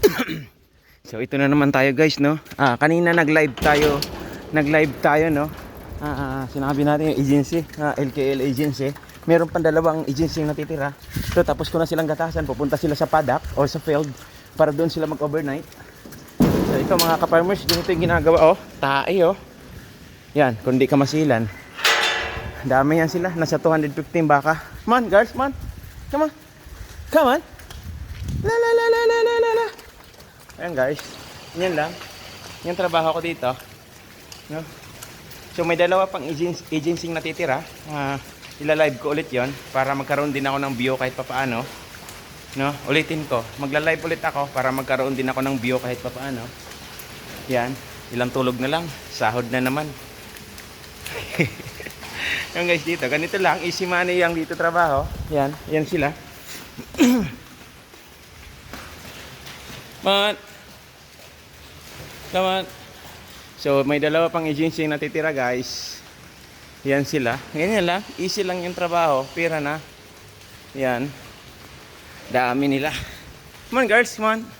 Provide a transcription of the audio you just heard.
so ito na naman tayo guys no. Ah, kanina nag-live tayo. Nag-live tayo no. Ah, ah, sinabi natin yung agency, ah, LKL agency. Meron pang dalawang agency yung natitira. So tapos ko na silang gatasan, pupunta sila sa paddock or sa field para doon sila mag-overnight. So ito mga ka-farmers, ganito yung ginagawa oh. Tae oh. Yan, kung di ka masilan. Dami yan sila, nasa 215 baka. Come on, guys, come on. Come on. Ayan guys. Yan lang. Yan trabaho ko dito. No? So may dalawa pang agency, agency natitira. Ah, ila-live ko ulit 'yon para magkaroon din ako ng view kahit papaano. No? Ulitin ko. Magla-live ulit ako para magkaroon din ako ng view kahit papaano. Yan. Ilang tulog na lang. Sahod na naman. Yung guys dito, ganito lang, easy money yung dito trabaho. Yan, yan sila. Man. On. So, may dalawa pang agency yung natitira, guys. Yan sila. Ganyan lang. Easy lang yung trabaho. Pira na. Yan. Dami nila. Come on, girls. Come on.